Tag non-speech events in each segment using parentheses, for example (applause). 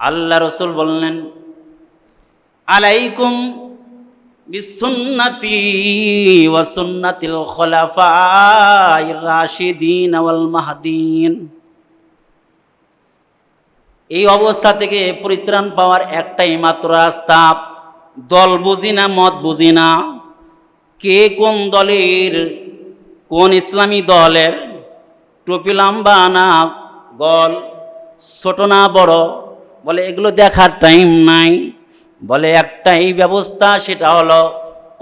আল্লাহ রসুল বললেন, আলাইকুম বিসুন্নতি ওয়া সুন্নাতিল খোলাফাইর রাশিদিন ওয়াল মাহদিন। এই অবস্থা থেকে পরিত্রাণ পাওয়ার একটাই মাত্র রাস্তা, দল বুঝি না, মত বুঝি না, কে কোন দলের, কোন ইসলামী দলের, টুপি লম্বা না, গল, ছোট না, বড় বলে, এগুলো দেখার টাইম নাই। বলে, একটাই ব্যবস্থা, সেটা হলো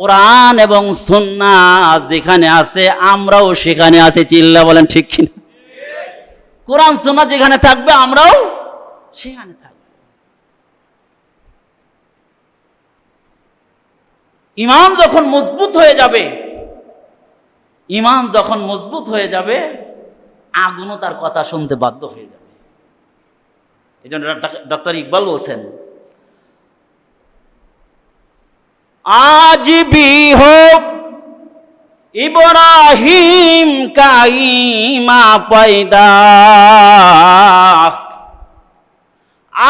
কোরআন এবং সন্না। যেখানে আছে, আমরাও সেখানে আছে। চিল্লা বলেন, ঠিক কিনা? কোরআন, সন্না যেখানে থাকবে, আমরাও সেখানে থাকবে। ইমান যখন মজবুত হয়ে যাবে, ইমান যখন মজবুত হয়ে যাবে, আগুনও তার কথা শুনতে বাধ্য হয়ে যাবে। এই জন্য ডক্টর ইকবাল বলছেন, আজ হোক ইব্রাহিম কাইমা পয়দা।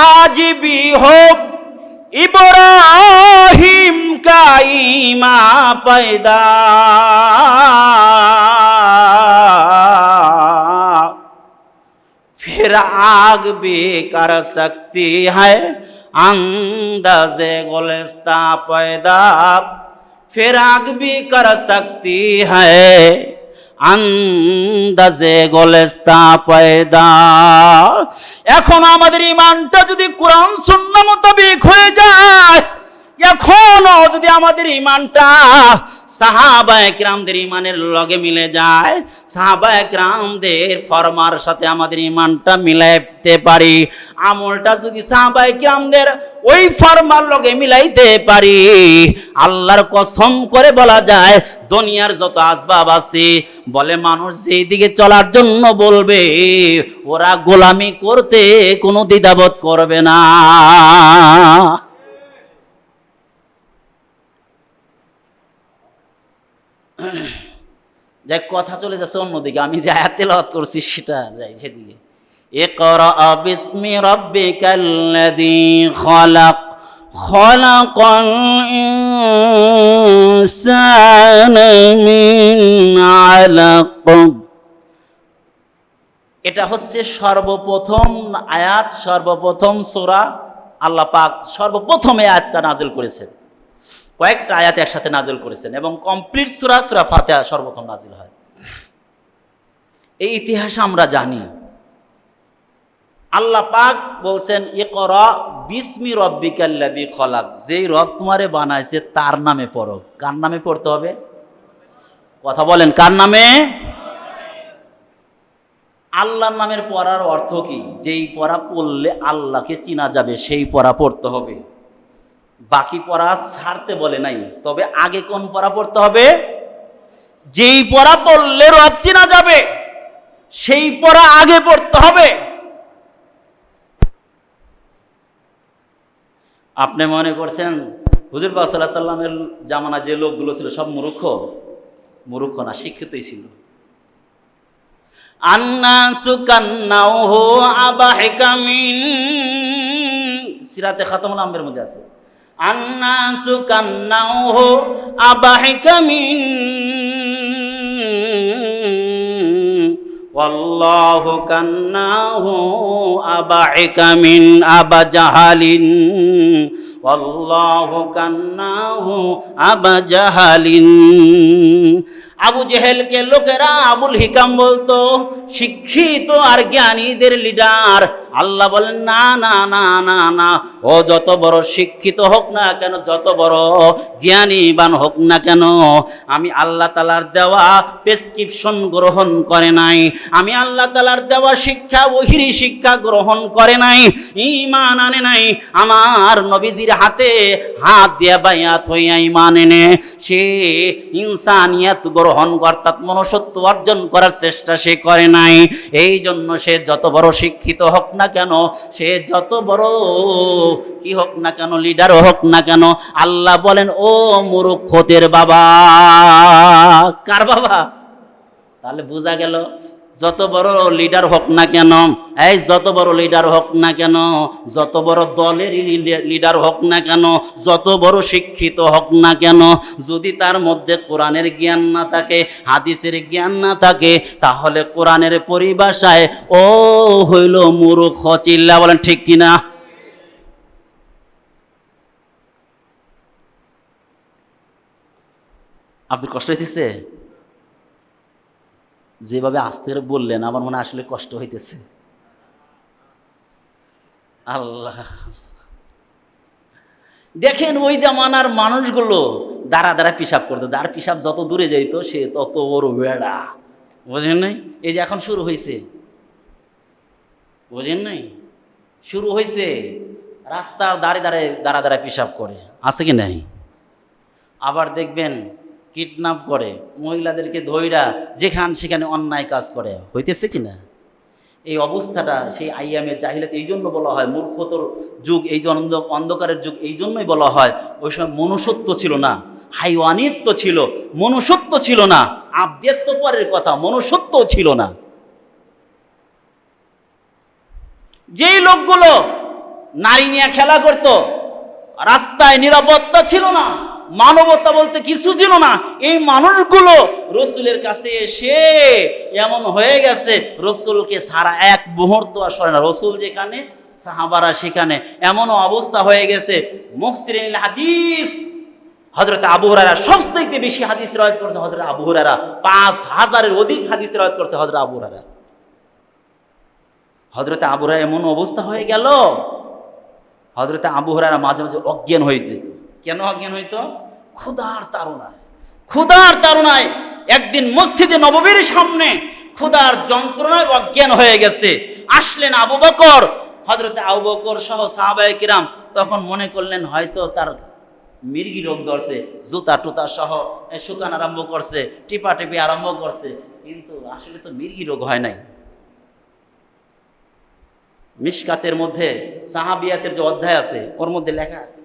আজ বি হোক ইব্রাহিম কাইমা পয়দা। फिर आग भी कर सकती है अंदाजे गुलस्ता पैदा फिर आग भी कर सकती है আন্দাজে গোলেস্তা পয়দা এখন আমাদের ইমানটা যদি কোরআন শূন্য মোতাবেক হয়ে যায় এখনো যদি আমাদের ইমানটা সাহাবা একরামদের ইমানের লগে মিলে যায়। সাহাবা একরামদের ফরমার সাথে আমাদের ইমানটা মিলাইতে পারি। আমলটা যদি সাহাবা একরামদের ওই ফরমার লগে মিলাইতে পারি, আল্লাহর কসম করে বলা যায়, দুনিয়ার যত আসবাব আছে, বলে মানুষ যেই দিকে চলার জন্য বলবে, ওরা গোলামি করতে কোনো দ্বিধাবোধ করবে না। যাই কথা চলে যাচ্ছে অন্যদিকে আমি যে আয়াত তেলাওয়াত করছি সেটা যাই সেদিকে اقرأ باسم ربك الذي خلق خلق الإنسان من علق এটা হচ্ছে সর্বপ্রথম আয়াত সর্বপ্রথম সোরা আল্লাহ পাক সর্বপ্রথম এই আয়াতটা নাজিল করেছেন কয়েকটা আয়াত একসাথে নাজিল করেছেন এবং কমপ্লিট সুরা সুরা ফাতেহা সর্বপ্রথম নাজিল হয়। এই ইতিহাস আমরা জানি। আল্লাহ পাক বলছেন এ কর বিস্মি রব্বিকাল্লাদি খলাক। যেই রব তোমারে বানাইছে তার নামে পড়ো। কার নামে পড়তে হবে? কথা বলেন, কার নামে? আল্লাহর নামের পড়ার অর্থ কি? যেই পড়া পড়লে আল্লাহকে চিনা যাবে, সেই পড়া পড়তে হবে। বাকি পড়া ছাড়তে বলে নাই। তবে আগে কোন পড়া পড়তে হবে? যেই পড়া পড়লে রব চিনা যাবে, সেই পড়া আগে পড়তে হবে। আপনি মনে করছেন, হুজুর সাল্লাহ সাল্লামের জামানা যে লোকগুলো ছিল সব মূর্খ? মূর্খ না, শিক্ষিতই ছিল। আন্নাসু কান্নাউহু আবাহিকামিন সিরাতে খাতামুল আম্বের মধ্যে আছে। আন্নাসু কান্নাহ আবাহিকা মিন। ওয়াল্লাহু কান্নাহু আবাহিকা মিন আবা জাহালিন ওয়াল্লাহু কান্নাহু আবা জাহালিন আবু জেহেলকে লোকেরা আবুল হিকাম বলতো, শিক্ষিত আর জ্ঞানীদের লিডার আল্লাহ বলেন, না না না না না। ও যত বড় শিক্ষিত হোক না কেন, যত বড় জ্ঞানীবান হোক না কেন, আমি আল্লাহ তালার দেওয়া প্রেসক্রিপশন গ্রহণ করে নাই। আমি আল্লাহ তালার দেওয়া শিক্ষা ওহিরি শিক্ষা গ্রহণ করে নাই। ইমান আনে নাই। আমার নবীজির হাতে হাত দিয়া বাইয়াত হইয়া ইমান এনে, সে ইনসানিয়াত গ্রহণ অর্থাৎ মনুষ্যত্ব অর্জন করার চেষ্টা সে করে নাই। এই জন্য সে যত বড় শিক্ষিত হোক না কেন, সে যত বড় কি হোক না কেন লিডার হোক না কেন, আল্লাহ বলেন, ও মূর্খদের বাবা, কার বাবা? তাহলে বোঝা গেল যত বড় লিডার হোক না কেন, এই যত বড় লিডার হোক না কেন, যত বড় দলেরই লিডার হোক না কেন, যত বড় শিক্ষিত হোক না কেন, যদি তার মধ্যে কোরআনের জ্ঞান না থাকে, হাদিসের জ্ঞান না থাকে, তাহলে কোরআনের পরিভাষায়, ও হইল মূর্খ চিল্লা, বলেন ঠিক কিনা? আপনি কষ্ট হইতেছে? যেভাবে আস্তে বললেন, আমার মনে আসলে কষ্ট হইতেছে। আল্লাহ। দেখেন ওই জামানার মানুষগুলো দাঁড়া দাঁড়া পিসাব করতো, যার পিসাব যত দূরে যাইতো, সে তত বড় বেড়া। বোঝেন নাই? এই যে এখন শুরু হয়েছে বোঝেন নাই? শুরু হয়েছে রাস্তার দাঁড়ে দাঁড়ে দাঁড়া দাঁড়া পিসাব করে। আছে কি নাই? আবার দেখবেন কিডন্যাপ করে, মহিলাদেরকে ধৈরা যেখান সেখানে অন্যায় কাজ করে। হইতেছে কি না? এই অবস্থাটা সেই আইয়ামের চাহিলাতে এই জন্য বলা হয়, মূর্খতর যুগ, এই যে অন্ধকারের যুগ, এই জন্যই বলা হয়, ওই সময় মনুষ্যত্ব ছিল না, হাইওয়ানিত্ব ছিল, মনুষ্যত্ব ছিল না, আব্দেত্ব পরের কথা, মনুষ্যত্ব ছিল না। যেই লোকগুলো নারী নিয়ে খেলা করত, রাস্তায় নিরাপত্তা ছিল না মানবতা বলতে কিছু ছিল না। এই মানুষগুলো রসুলের কাছে এসে এমন হয়ে গেছে, রসুলকে সারা এক মুহূর্ত আর সরে না। রসুল যেখানে, সাহাবারা সেখানে। এমন অবস্থা হয়ে গেছে। মুফসিরিন হাদিস হজরত আবু হুরারা সবচাইতে বেশি হাদিস রয়েত করছে হজরত আবু হুরারা পাঁচ হাজারের অধিক হাদিস রয়েত করছে হজরত আবু হুরারা হজরতে আবু এমন অবস্থা হয়ে গেল হজরতে আবু হুরারা মাঝে মাঝে অজ্ঞান হয়ে যেত। কেন অজ্ঞান হইতো? ক্ষুধার তাড়নায় ক্ষুধার তাড়নায় একদিন মসজিদে নববীর সামনে ক্ষুধার যন্ত্রণায় অজ্ঞান হয়ে গেছে। আসলেন আবু বকর হজরতে আবু বকর সহ সাহাবায়ে কিরাম তখন মনে করলেন, হয়তো তার মির্গি রোগ ধরছে, জুতা টুতা সহ শুকান আরম্ভ করছে, টিপা টিপি আরম্ভ করছে, কিন্তু আসলে তো মির্গি রোগ হয় নাই। মিশকাতের মধ্যে সাহাবিয়াতের যে অধ্যায় আছে, ওর মধ্যে লেখা আছে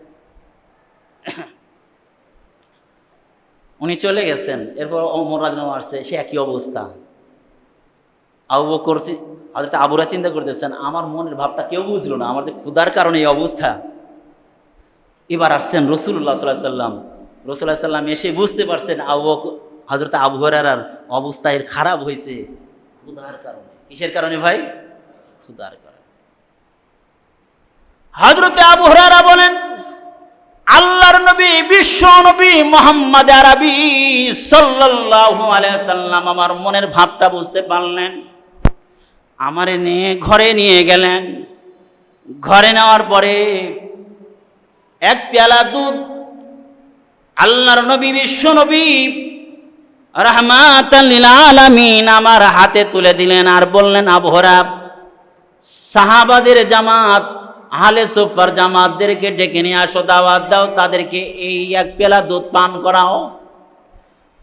(coughs) উনি চলে গেছেন, এরপর অমর রাজনাম আসছে, সে একই অবস্থা। আবু বকর হযরত আবুরা চিন্তা করতেছেন, আমার মনের ভাবটা কেউ বুঝলো না, আমার যে ক্ষুধার কারণে এই অবস্থা। এবার আসছেন রসুল্লাহ সাল্লাহ সাল্লাম। রসুল্লাহ সাল্লাম এসে বুঝতে পারছেন আবু হজরত আবু হরার অবস্থা এর খারাপ হয়েছে ক্ষুধার কারণে। কিসের কারণে ভাই? ক্ষুধার কারণে। হজরতে আবু হরারা বলেন নবী, বিশ্ব নবী মোহাম্মদ আরবি সাল্লাল্লাহু আলাইহি সাল্লাম আমার মনের ভাবটা বুঝতে পারলেন। আমারে নিয়ে ঘরে নিয়ে গেলেন। ঘরে নেওয়ার পরে এক পেয়ালা দুধ আল্লাহর নবী, বিশ্ব নবী রহমাতাল আলামিন আমার হাতে তুলে দিলেন আর বললেন আবহরা সাহাবাদের জামাত আহলে সুফার জামাতদেরকে ডেকে নিয়ে আসো, দাওয়াত দাও, তাদেরকে এই এক পেলা দুধ পান করাও।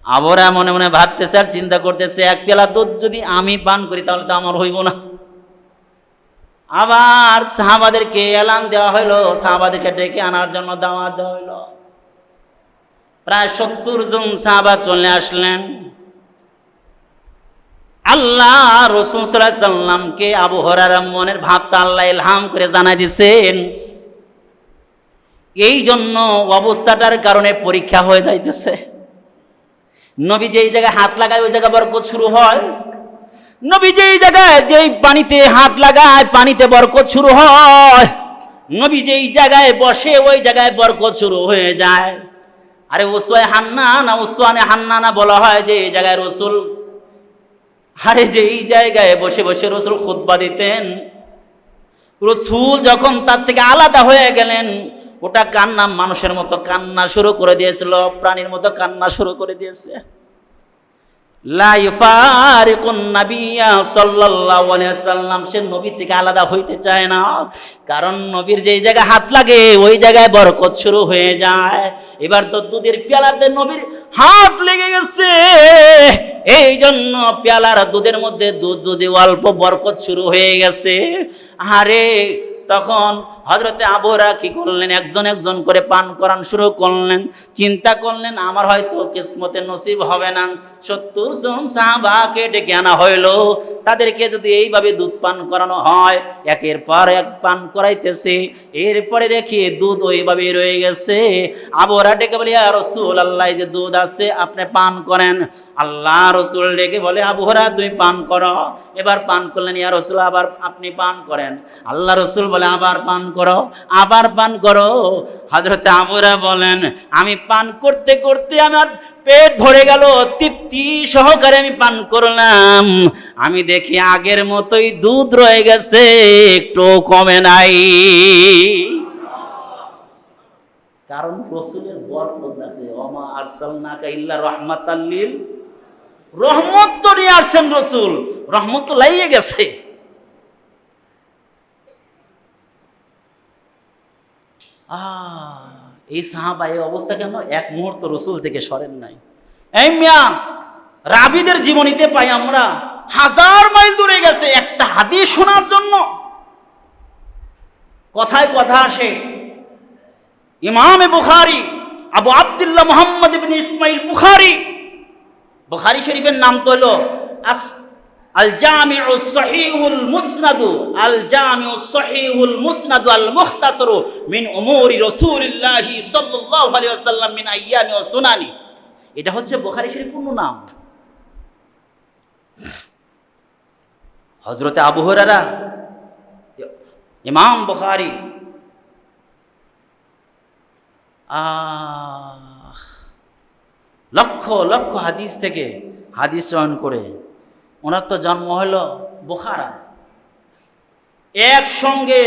আবরা মনে মনে ভাবতেছে আর চিন্তা করতেছে, এক পেলা দুধ যদি আমি পান করি তাহলে তো আমার হইব না। আবার সাহাবাদেরকে এলান দেওয়া হইল, সাহাবাদেরকে ডেকে আনার জন্য দাওয়াত দেওয়া হইল। প্রায় সত্তর জন সাহাবা চলে আসলেন। আল্লাহ রসুল সাল্লামকে আবু হরার মনের ভাবটা আল্লাহ ইলহাম করে জানাই দিছেন। এই জন্য অবস্থাটার কারণে পরীক্ষা হয়ে যাইতেছে। নবী যেই জায়গায় হাত লাগায়, ওই জায়গায় বরকত শুরু হয়। নবী যেই জায়গায় যেই পানিতে হাত লাগায়, পানিতে বরকত শুরু হয়। নবী যেই জায়গায় বসে, ওই জায়গায় বরকত শুরু হয়ে যায়। আরে ওসোয় হান্না না ওস্তোয়ানে হান্না না বলা হয় যে এই জায়গায় রসুল আরে যে এই জায়গায় বসে বসে রসুল খুদ্া দিতেন, রসুল যখন তার থেকে আলাদা হয়ে গেলেন ওটা কান্না মানুষের মতো কান্না শুরু করে দিয়েছিল, প্রাণীর মতো কান্না শুরু করে দিয়েছে লা ইউফারিকুন নাবিয়্যা সাল্লাল্লাহু আলাইহি সাল্লাম সে নবী থেকে আলাদা হইতে চায় না। কারণ নবীর যেই জায়গায় হাত লাগে, ওই জায়গায় বরকত শুরু হয়ে যায়। এবার তো দুধের পেয়ালাতে নবীর হাত লেগে গেছে। এই জন্য পেয়ালার দুধের মধ্যে দুধ যদি অল্প বরকত শুরু হয়ে গেছে আরে তখন হজরতে আবহরা কি করলেন? একজন একজন করে পান করান শুরু করলেন। চিন্তা করলেন, আমার হয়তো কিসমতে নসিব হবে না। সত্তর জন সাহাবাকে ডেকে আনা হইল। তাদেরকে যদি এইভাবে দুধ পান করানো হয়, একের পর এক পান করাইতেছে। এরপরে দেখি দুধ ওইভাবে রয়ে গেছে। আবহরা ডেকে বলি আর রসুল আল্লাহ যে দুধ আছে, আপনি পান করেন। আল্লাহ রসুল ডেকে বলে আবহরা তুই পান করো। এবার পান করলেন, ইয়া রসুল আবার আপনি পান করেন। আল্লাহ রসুল বলে, আবার পান করো, আবার পান করো। হজরত আবুরা বলেন, আমি পান করতে করতে আমার পেট ভরে গেল, তৃপ্তি সহকারে আমি পান করলাম। আমি দেখি আগের মতোই দুধ রয়ে গেছে, একটু কমে নাই। কারণ রসুলের বরকত আছে অমা আরসালনাকা ইল্লা রহমাতাল্লিল রহমত তো নিয়ে আসছেন রসুল, রহমত তো লাইয়ে গেছে। এই সাহাবা, এই অবস্থা কেন? এক মুহূর্ত রসুল থেকে সরেন নাই। এই মিয়া, রাবিদের জীবনীতে পাই আমরা, হাজার মাইল দূরে গেছে, একটা হাদিস শোনার জন্য। কথায় কথা আসে, ইমামে বুখারি, আবু আব্দুল্লাহ মোহাম্মদ ইবনে ইসমাইল বুখারি বুখারি শরীফের নাম তো হলো আস আল জামিউ সহিহুল মুসনাদু। আল জামিউ সহিহুল মুসনাদু আল মুখতাসরু মিন উমুরি রাসূলিল্লাহি সাল্লাল্লাহু আলাইহি ওয়াসাল্লাম মিন আইয়ামি ওয়া সুনানি। এটা হচ্ছে বুখারী শরীফ পূর্ণ নাম। হযরতে আবু হুরায়রা, ইমাম বুখারী, আহ লক্ষ লক্ষ হাদিস থেকে হাদিস চয়ন করে। ওনার তো জন্ম হলো বোখারা। একসঙ্গে